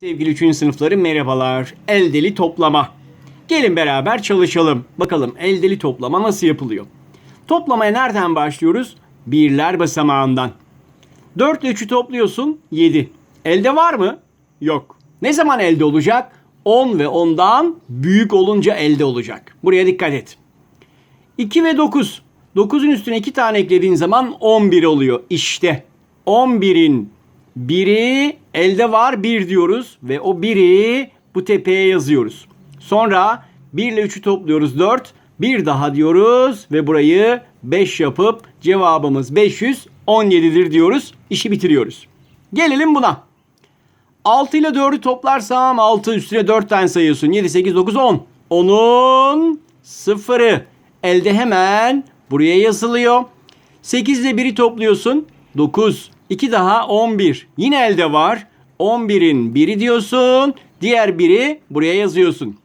Sevgili 3. sınıfları merhabalar. Eldeli toplama. Gelin beraber çalışalım. Bakalım eldeli toplama nasıl yapılıyor? Toplamaya nereden başlıyoruz? Birler basamağından. 4 ile 3'ü topluyorsun 7. Elde var mı? Yok. Ne zaman elde olacak? 10 ve 10'dan büyük olunca elde olacak. Buraya dikkat et. 2 ve 9. 9'un üstüne 2 tane eklediğin zaman 11 oluyor. İşte 11'in biri elde var 1 diyoruz ve o biri bu tepeye yazıyoruz. Sonra 1 ile 3'ü topluyoruz 4. Bir daha diyoruz ve burayı 5 yapıp cevabımız 517'dir diyoruz. İşi bitiriyoruz. Gelelim buna. 6 ile 4'ü toplarsam 6 üstüne 4 tane sayıyorsun. 7, 8, 9, 10. 10'un sıfırı. Elde hemen buraya yazılıyor. 8 ile 1'i topluyorsun. 9. 2 daha 11. Yine elde var. 11'in 1'i diyorsun. Diğer biri buraya yazıyorsun.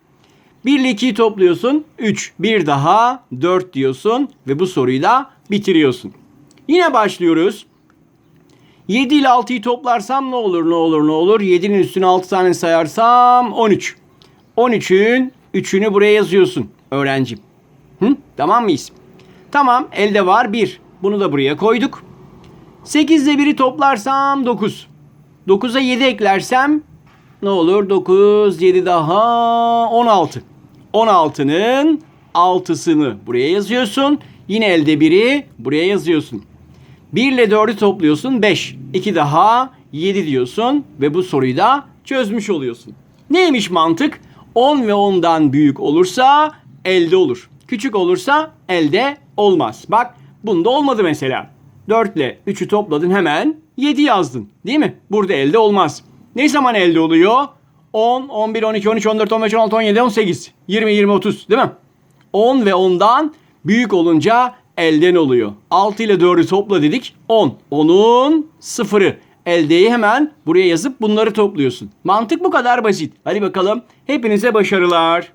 1 ile 2'yi topluyorsun. 3. Bir daha 4 diyorsun. Ve bu soruyu da bitiriyorsun. Yine başlıyoruz. 7 ile 6'yı toplarsam ne olur ne olur ne olur? 7'nin üstüne 6 tane sayarsam 13. 13'ün 3'ünü buraya yazıyorsun öğrencim. Hı? Tamam mıyız? Tamam elde var 1. Bunu da buraya koyduk. 8 ile 1'i toplarsam 9. 9'a 7 eklersem ne olur? 9, 7 daha 16. 16'nın 6'sını buraya yazıyorsun. Yine elde 1'i buraya yazıyorsun. 1 ile 4'ü topluyorsun 5. 2 daha 7 diyorsun ve bu soruyu da çözmüş oluyorsun. Neymiş mantık? 10 ve 10'dan büyük olursa elde olur. Küçük olursa elde olmaz. Bak bunda olmadı mesela. 4 ile 3'ü topladın hemen 7 yazdın. Değil mi? Burada elde olmaz. Ne zaman elde oluyor? 10, 11, 12, 13, 14, 15, 16, 17, 18, 20, 20, 30 değil mi? 10 ve 10'dan büyük olunca elden oluyor. 6 ile 4'ü topla dedik 10. 10'un sıfırı. Eldeyi hemen buraya yazıp bunları topluyorsun. Mantık bu kadar basit. Hadi bakalım. Hepinize başarılar.